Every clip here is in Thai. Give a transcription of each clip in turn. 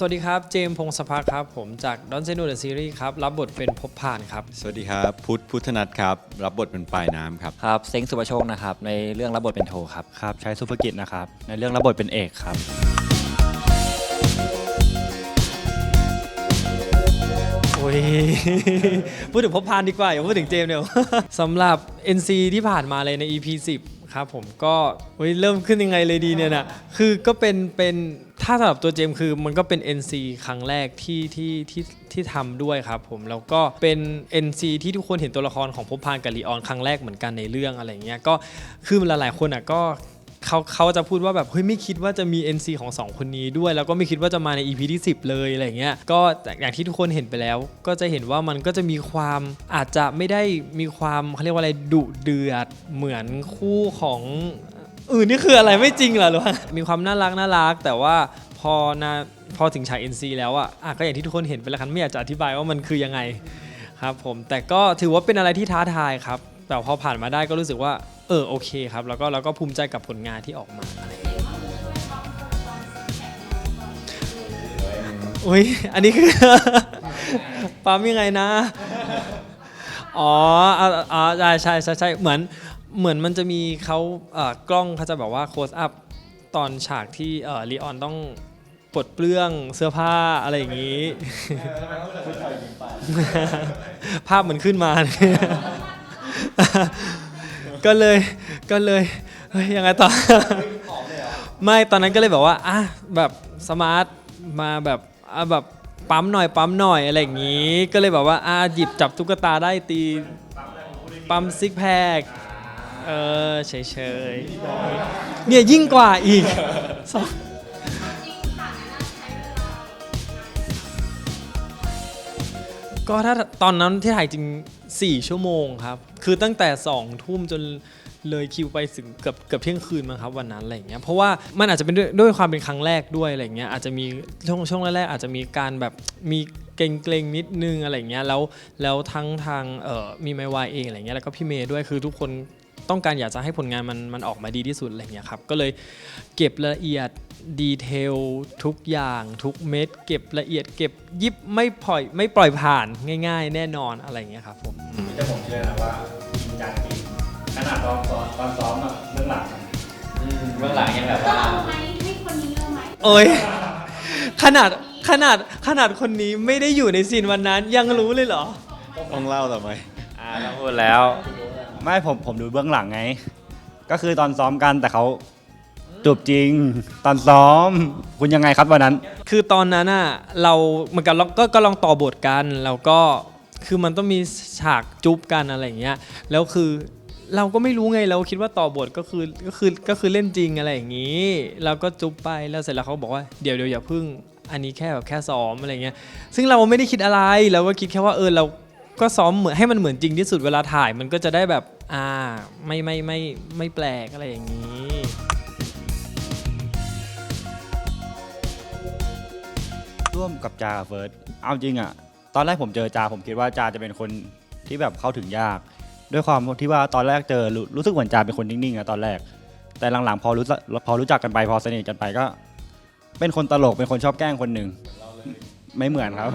สวัสดีครับ เจมส์พงศภาครับ ผมจากดอนเซนูเดอะซีรีส์ครับ รับบทเป็นพบผ่านครับ สวัสดีครับ พุทธพุทธนัทครับ รับบทเป็นปลายน้ำครับ ครับเซ้งสุประโชคนะครับ ในเรื่องรับบทเป็นโทครับ ครับ ใช้สุภกิจนะครับ ในเรื่องรับบทเป็นเอกครับ โอ้ย พูดถึงพบพานดีกว่า อย่าพูดถึงเจมส์เดี๋ยว สำหรับ NC ที่ผ่านมาเลยใน EP 10 ครับผมก็เฮ้ยเริ่มขึ้นยังไงเลยดีเนี่ยนะคือก็เป็นเป็น ถ้าสำหรับตัวเจมคือมันก็เป็น NC ครั้งแรกที่ที่ที่ที่ทำด้วยครับผมแล้วก็เป็น NC ที่ทุกคนเห็นตัวละครของพบพานกับลีออนครั้งแรกเหมือนกันในเรื่องอะไรเงี้ยก็คือหลายๆคนอะก็เขาเขาจะพูดว่าแบบเฮ้ยไม่คิดว่าจะมี NC ของสองคนนี้ด้วย แล้วก็ไม่คิดว่าจะมาใน EP ที่ 10 เลยอะไรเงี้ยก็อย่างที่ทุกคนเห็นไปแล้ว ก็จะเห็นว่ามันก็จะมีความอาจจะไม่ได้มีความเขาเรียกว่าอะไรดุเดือดเหมือนคู่ของ อื่นนี่คืออะไรไม่จริงเหรอหรือว่ามีความน่ารักน่ารัก แต่ว่าพอนาพอถึงฉาก NC แล้วอะอะก็อย่างที่ทุกคนเห็นไปแล้วกันไม่อยากจะอธิบายว่ามันคือยังไงครับผมแต่ก็ถือว่าเป็นอะไรที่ท้าทายครับ แต่พอผ่านมาได้ก็รู้สึกว่า เออโอเคครับ แล้วก็แล้วก็ภูมิใจกับผลงานที่ออกมาอุ้ยอันนี้คือ ปั๊มยังไงนะ อ๋ออ่าอ่าใช่ใช่ใช่ใช่เหมือน เหมือนมันจะมีเขาเอ่อกล้องเขาจะแบบว่าโคสอัพตอนฉากที่เอ่อลีออนต้องปลดเปลื้องเสื้อผ้าอะไรอย่างนี้ ภาพมันขึ้นมา ก็เลยก็เลยเฮ้ยยังไงต่อ ไม่ตอนนั้นก็เลยแบบว่าอะแบบสมาร์ทมาแบบอะแบบปั๊มหน่อยปั๊มหน่อยอะไรอย่างนี้ ก็เลยแบบว่าอะหยิบจับตุ๊กตาได้ตีปั๊มซิกแพค เออเฉยๆเนี่ยยิ่งกว่าอีกสองก็ถ้าตอนนั้นที่ถ่ายจริง 4 ชั่วโมงครับ คือตั้งแต่ 2 ทุ่มจนเลยคิวไปถึงเกือบเกือบเที่ยงคืนมั้งครับวันนั้นอะไรอย่างเงี้ยเพราะว่ามันอาจจะเป็นด้วยด้วยความเป็นครั้งแรกด้วยอะไรอย่างเงี้ยอาจจะมีช่วงช่วงแรกๆอาจจะมีการแบบมีเกรงเกรงๆนิดนึงอะไรอย่างเงี้ยแล้วแล้วทั้งทางเอ่อมีไมวายเองอะไรเงี้ยแล้วก็พี่เมย์ด้วยคือทุกคน ต้องการอยากจะให้ผลงานมันมันออกมาดีที่สุดอะไรเงี้ยครับก็เลยเก็บละเอียดดีเทลทุกอย่างทุกเม็ดเก็บละเอียดเก็บยิบไม่ปล่อยไม่ปล่อยผ่านง่าย ๆ แน่นอนอะไรอย่างเงี้ยครับผมแต่ผมเชื่อนะว่าจริงจังจริงขนาดตอนซ้อมตอนซ้อมอะเบื้องหลังอะเบื้องหลังยังแบบก็ว่าเอาไหมให้คนนี้เอาไหมโอ้ยขนาดขนาดขนาดคนนี้ไม่ได้อยู่ในซีนวันนั้นยังรู้เลยเหรอต้องเล่าต่อไหมอ่าเราพูดแล้ว ไม่ผมผมดูเบื้องหลังไง ก็คือตอนซ้อมกันแต่เขาจูบจริง ตอนซ้อม คุณยังไงครับวันนั้น คือตอนนั้นอะเราเหมือนกันเราก็ก็ลองต่อบทกันแล้วก็คือมันต้องมีฉากจุ๊บกันอะไรอย่างเงี้ยแล้วคือเราก็ไม่รู้ไงเราคิดว่าต่อบทก็คือก็คือก็คือเล่นจริงอะไรอย่างงี้ เราก็จุ๊บไปแล้วเสร็จแล้วเขาบอกว่าเดี๋ยวเดี๋ยวอย่าพึ่งอันนี้แค่แบบแค่ซ้อมอะไรเงี้ยซึ่งเราไม่ได้คิดอะไรเราก็คิดแค่ว่าเออเรา ก็ซ้อมเหมือนให้มันเหมือนจริงที่สุดเวลาถ่ายมันก็จะได้แบบอ่าไม่ไม่ไม่ไม่แปลกอะไรอย่างนี้ ร่วมกับจากับเฟิร์สเอาจริงอะตอนแรกผมเจอจาผมคิดว่าจาจะเป็นคนที่แบบเข้าถึงยาก ด้วยความที่ว่าตอนแรกเจอรู้รู้สึกเหมือนจาเป็นคนนิ่งๆอะตอนแรก แต่หลังๆพอรู้พอรู้จักกันไปพอสนิทกันไปก็ เป็นคนตลกเป็นคนชอบแกล้งคนหนึ่งไม่เหมือนครับ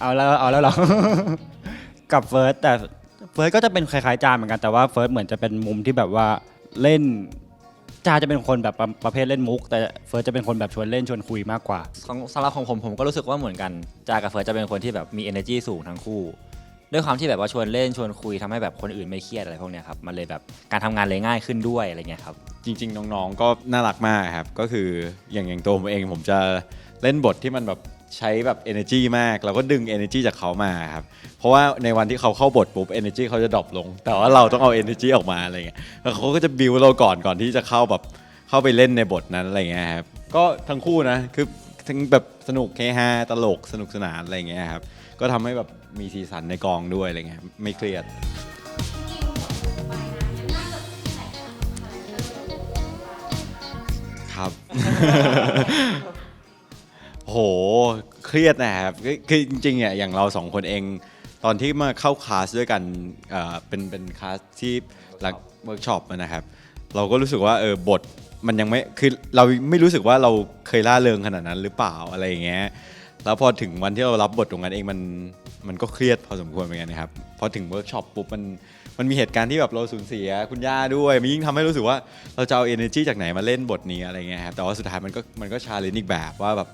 เอาแล้วเอาแล้วเหรอ กับเฟิร์สแต่เฟิร์สก็จะเป็นคล้ายๆจาเหมือนกันแต่ว่าเฟิร์สเหมือนจะเป็นมุมที่แบบว่าเล่นจาจะเป็นคนแบบประประเภทเล่นมุก แต่เฟิร์สจะเป็นคนแบบชวนเล่นชวนคุยมากกว่า ของสำหรับของผมผมก็รู้สึกว่าเหมือนกัน จากับเฟิร์สจะเป็นคนที่แบบมี energy สูงทั้งคู่ ด้วยความที่แบบว่าชวนเล่นชวนคุยทำให้แบบคนอื่นไม่เครียดอะไรพวกเนี้ยครับมันเลยแบบการทำงานเลยง่ายขึ้นด้วยอะไรเงี้ยครับ จริง ๆ น้องๆก็น่ารักมากครับ ก็คืออย่างอย่างตัวผมเองผมจะเล่นบทที่มันแบบ ใช้แบบ energy มาก เราก็ดึง energy จากเขามาครับ เพราะว่าในวันที่เขาเข้าบทปุ๊บ energy เขาจะดรอปลง แต่ว่าเราต้องเอา energy ออกมาอะไรเงี้ยแล้วเขาก็จะบิวเราก่อนก่อนที่จะเข้าแบบเข้าไปเล่นในบทนั้นอะไรเงี้ยครับก็ทั้งคู่นะคือทั้งแบบสนุกเฮฮาตลกสนุกสนานอะไรเงี้ยครับก็ทำให้แบบมีสีสันในกองด้วยอะไรเงี้ยไม่เครียดครับ โหเครียดนะครับคือคือจริงๆอะอย่างเราสองคนเอง ตอนที่มาเข้าคลาสด้วยกันเอ่อเป็นเป็นคลาสที่หลังเวิร์กช็อปนะครับ เราก็รู้สึกว่าเออบทมันยังไม่คือเราไม่รู้สึกว่าเราเคยล่าเริงขนาดนั้นหรือเปล่าอะไรอย่างเงี้ยแล้วพอถึงวันที่เรารับบทตรงนั้นเองมันมันก็เครียดพอสมควรเหมือนกันนะครับพอถึงเวิร์กช็อปปุ๊บมันมันมีเหตุการณ์ที่แบบเราสูญเสียคุณย่าด้วยมันยิ่งทำให้รู้สึกว่าเราจะเอา energy จากไหนมาเล่นบทนี้อะไรเงี้ยครับแต่ว่าสุดท้ายมันก็มันก็ชาเลนจ์อีกแบบว่าแบบ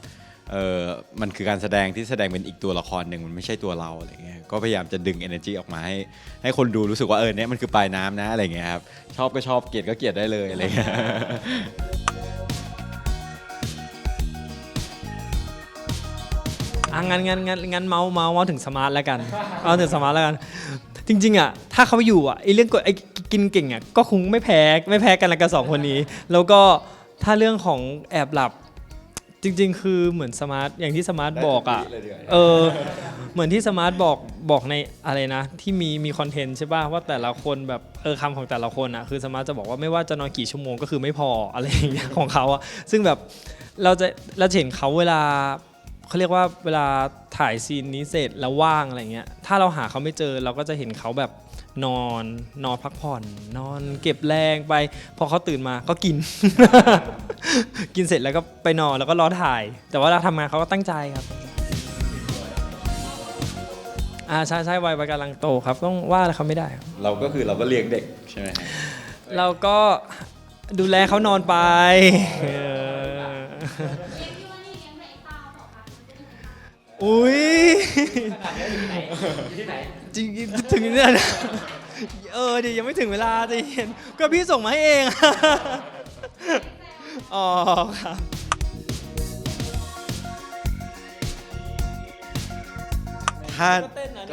เออมันคือการแสดงที่แสดงเป็นอีกตัวละครหนึ่งมันไม่ใช่ตัวเราอะไรเงี้ยก็พยายามจะดึง energy ออกมาให้ ให้คนดูรู้สึกว่าเออเนี่ยมันคือปลายน้ำนะอะไรเงี้ยครับชอบก็ชอบเกลียดก็เกลียดได้เลยอะไรเงี้ย อะงั้นงั้นงั้นงั้นเมาส์เมาส์เมาส์ถึงสมาร์ทแล้วกัน เอาถึงสมาร์ทแล้วกัน จริง ๆ อะ ถ้าเขาอยู่อะไอเรื่องกดไอกินเก่งอะก็คงไม่แพ้ไม่แพ้กันละกันสองคนนี้ แล้วก็ถ้าเรื่องของแอบหลับ จริง ๆ คือเหมือนสมาร์ทอย่างที่สมาร์ทบอกอะได้ทุกวีเลยดีกว่า เออเหมือนที่สมาร์ทบอกบอกในอะไรนะ ที่มีมีคอนเทนต์ใช่ป่ะว่าแต่ละคนแบบเออคำของแต่ละคนอะคือสมาร์ทจะบอกว่าไม่ว่าจะนอนกี่ชั่วโมงก็คือไม่พออะไรอย่างเงี้ยของเขาอะซึ่งแบบเราจะเราจะเห็นเขาเวลาเขาเรียกว่าเวลาถ่ายซีนนี้เสร็จแล้วว่างอะไรเงี้ยถ้าเราหาเขาไม่เจอเราก็จะเห็นเขาแบบนอนนอนพักผ่อน นอนเก็บแรงไป พอเขาตื่นมาก็กิน กินเสร็จแล้วก็ไปนอนแล้วก็รอถ่าย แต่ว่าเราทำงานเขาก็ตั้งใจครับอ่าใช่ใช่วัยวัยกำลังโตครับต้องว่าอะไรเขาไม่ได้ครับเราก็คือเราก็เลี้ยงเด็กใช่ไหมครับเราก็ดูแลเขานอนไปเออเลี้ยงที่ว่านี่เลี้ยงในไอ้เต้าเปล่าคะอุ้ยจริงๆถึงเนี่ยนะเออเดี๋ยวยังไม่ถึงเวลาจะเห็นก็พี่ส่งมาให้เอง อ๋อครับถ้า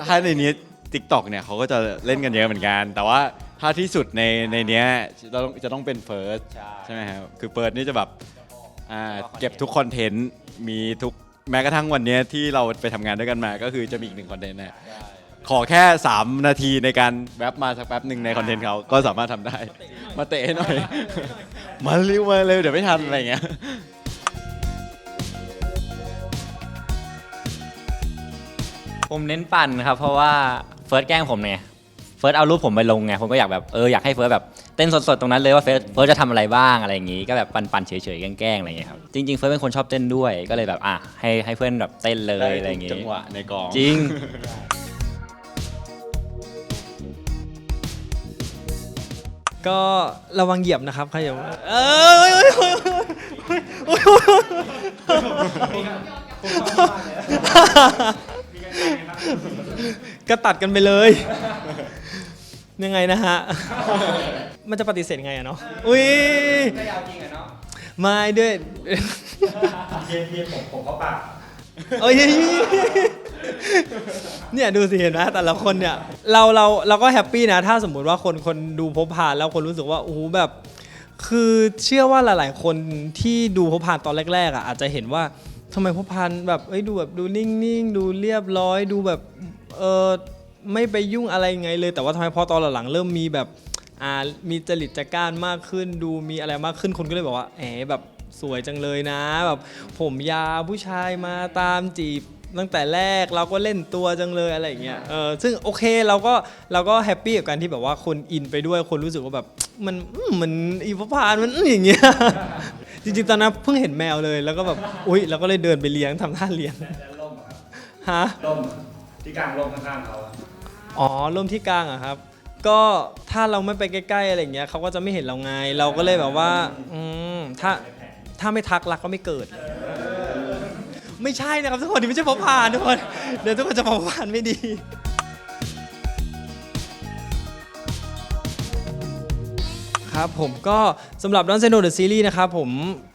ถ้าในนี้ทิกตอกเนี่ยเขาก็จะเล่นกันเยอะเหมือนกัน แต่ว่าถ้าที่สุดในในเนี้ยจะต้องจะต้องเป็นเฟิร์สใช่ไหมครับคือเฟิร์สนี่จะแบบอ่าเก็บทุกคอนเทนต์มีทุกแม้กระทั่งวันเนี้ยที่เราไปทำงานด้วยกันมาก็คือจะมีอีกหนึ่งคอนเทนต์นะขอแค่ 3 นาทีในการแวบมาสักแป๊บหนึ่งในคอนเทนต์เขาก็สามารถทำได้ มาเตะให้หน่อย มาเร็วมาเร็วเดี๋ยวไม่ทันอะไรอย่างเงี้ย ผมเน้นปั่นครับ เพราะว่าเฟิร์สแกล้งผมไงเฟิร์สเอารูปผมไปลงไงผมก็อยากแบบเอออยากให้เฟิร์สแบบเต้นสดๆตรงนั้นเลยว่าเฟิร์สเฟิร์สจะทำอะไรบ้างอะไรอย่างงี้ก็แบบปั่นๆเฉยๆแกล้งๆอะไรอย่างเงี้ยครับจริงๆเฟิร์สเป็นคนชอบเต้นด้วยก็เลยแบบอะให้ให้เพื่อนแบบเต้นเลยอะไรอย่างได้งี้ทุกจังหวะในกอง จริง ก็ระวังเหยียบนะครับใครอย่าเอยเอยเอยเอยเอยก็ตัดกันไปเลย ยังไงนะฮะ มันจะปฏิเสธไงอะเนาะอุ้ยไม่ยาวจริงอะเนาะไม่ด้วยเทียนเทียนผมผมเขาปากเอ้ย เนี่ยดูสิเห็นไหมแต่ละคนเนี่ยเราเราเราก็แฮปปี้นะ ถ้าสมมุติว่าคนคนดูพบผ่านแล้วคนรู้สึกว่าโอ้โหแบบ คือเชื่อว่าหลาย ๆ คนที่ดูพบผ่านตอนแรก ๆ อะ อาจจะเห็นว่าทำไมพบผ่านแบบเอ้ยดูแบบดูนิ่งๆ ดูเรียบร้อย ดูแบบเออไม่ไปยุ่งอะไรไงเลย แต่ว่าทำไมพอตอนหลังๆเริ่มมีแบบอ่ามีจริตจักร้านมากขึ้น ดูมีอะไรมากขึ้นคนก็เลยบอกว่าแหมแบบสวยจังเลยนะ แบบผมยาวผู้ชายมาตามจีบ ตั้งแต่แรกเราก็เล่นตัวจังเลยอะไรอย่างเงี้ยเออซึ่งโอเคเราก็เราก็แฮปปี้กับการที่แบบว่าคนอินไปด้วยคนรู้สึกว่าแบบมันอืมมันอีพพานมันอื้ออย่างเงี้ย จริงๆตอนนั้นเพิ่งเห็นแมวเลยแล้วก็แบบอุ้ยเราก็เลยเดินไปเลี้ยงทำท่าเลี้ยงฮะร่มที่กลางร่มข้างๆเขาอะอ๋อร่มที่กลางอะครับ ก็ถ้าเราไม่ไปใกล้ๆอะไรอย่างเงี้ยเขาก็จะไม่เห็นเราไง เราก็เลยแบบว่า อืมถ้าถ้าไม่ทักรักก็ไม่เกิด ไม่ใช่นะครับทุกคนนี่ไม่ใช่พบผ่านทุกคนเดี๋ยวทุกคนจะพบผ่านไม่ดี ครับผมก็สำหรับ Don't Say No The Series นะครับผม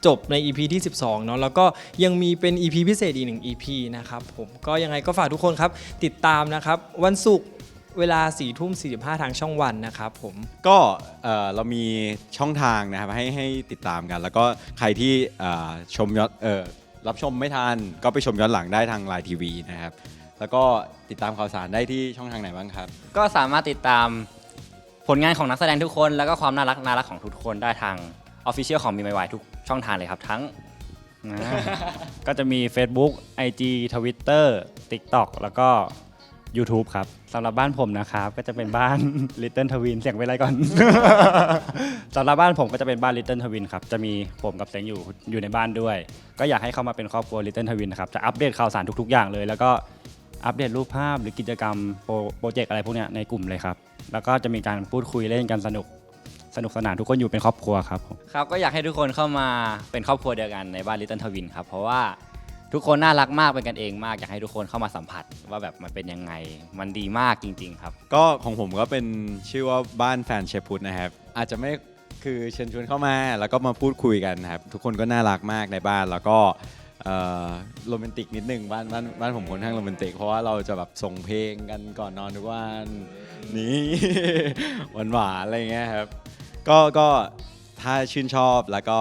จบใน EP ที่ 12 เนาะแล้วก็ยังมีเป็น EP พิเศษอีกหนึ่ง EP นะครับผมก็ยังไงก็ฝากทุกคนครับ ติดตามนะครับ วันศุกร์เวลา4ทุ่ม45 ทางช่องวันนะครับผม ก็เอ่อเรามีช่องทางนะครับให้ให้ติดตามกัน แล้วก็ใครที่เอ่อชมย้อนเอ่อ รับชมไม่ทันก็ไปชมย้อนหลังได้ทางไลน์ทีวีนะครับ แล้วก็ติดตามข่าวสารได้ที่ช่องทางไหนบ้างครับ ก็สามารถติดตามผลงานของนักแสดงทุกคน แล้วก็ความน่ารักน่ารักของทุกคนได้ทางออฟฟิเชียลของมีไมวายทุกช่องทางเลยครับทั้ง ก็จะมี Facebook IG Twitter TikTok แล้วก็ YouTube ครับสำหรับบ้านผมนะครับ ก็จะเป็นบ้าน Little Twin เสียงเป็นไรก่อน สำหรับบ้านผมก็จะเป็นบ้าน Little Twin ครับ จะมีผมกับเซ็งอยู่อยู่ในบ้านด้วย ก็อยากให้เข้ามาเป็นครอบครัว Little Twin นะครับ จะอัปเดตข่าวสารทุกๆ อย่างเลย แล้วก็อัปเดตรูปภาพหรือกิจกรรมโปรโปรเจกต์อะไรพวกเนี้ยในกลุ่มเลยครับ แล้วก็จะมีการพูดคุยเล่นกันสนุกสนุกสนานทุกคนอยู่เป็นครอบครัวครับผม ครับก็อยากให้ทุกคนเข้ามาเป็นครอบครัวเดียวกันในบ้านลิตเติ้ลทวินครับ เพราะว่า ทุกคนน่ารักมากเป็นกันเองมากอยากให้ทุกคนเข้ามาสัมผัสว่าแบบมันเป็นยังไงมันดีมากจริง ๆ ครับ ก็ของผมก็เป็นชื่อว่าบ้านแฟนเชฟพุทธนะครับ อาจจะไม่คือเชิญชวนเข้ามา แล้วก็มาพูดคุยกันนะครับ ทุกคนก็น่ารักมากในบ้านแล้วก็เอ่อโรแมนติกนิดนึงบ้านบ้านบ้านผมค่อนข้างโรแมนติก เพราะว่าเราจะแบบส่งเพลงกันก่อนนอนทุกวันนี่ หวานหวานๆอะไรเงี้ยครับ ก็ก็ถ้าชื่นชอบแล้วก็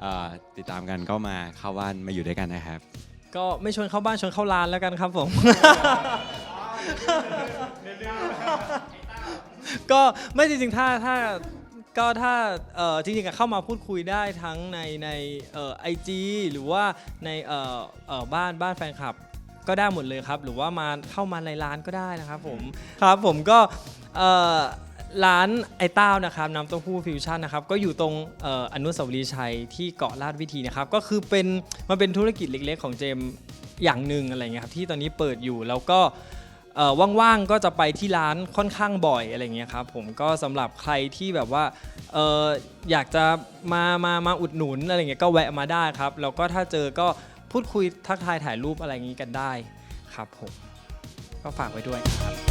เอ่อติดตามกันก็มาเข้าบ้านมาอยู่ด้วยกันนะครับ ก็ไม่ชวนเข้าบ้านชวนเข้าร้านแล้วกันครับผม ก็ไม่จริงๆถ้าถ้าก็ถ้าเอ่อจริงๆอะเข้ามาพูดคุยได้ทั้งในในเอ่อไอจีหรือว่าในเอ่อเอ่อบ้านบ้านแฟนคลับก็ได้หมดเลยครับ หรือว่ามาเข้ามาในร้านก็ได้นะครับผมครับผมก็เอ่อ ร้านไอเต้านะครับน้ำเต้าหู้ฟิวชั่นนะครับก็อยู่ตรงเอ่ออนุสาวรีย์ชัยที่เกาะลาดวิธีนะครับก็คือเป็นมันเป็นธุรกิจเล็กๆ ของเจมส์อย่างหนึ่งอะไรเงี้ยครับที่ตอนนี้เปิดอยู่แล้วก็เอ่อว่างๆก็จะไปที่ร้านค่อนข้างบ่อยอะไรเงี้ยครับผมก็สำหรับใครที่แบบว่าเอ่ออยากจะมามามาอุดหนุนอะไรเงี้ยก็แวะมาได้ครับแล้วก็ถ้าเจอก็พูดคุยทักทายถ่ายรูปอะไรอย่างงี้กันได้ครับผมก็ฝากไว้ด้วยครับ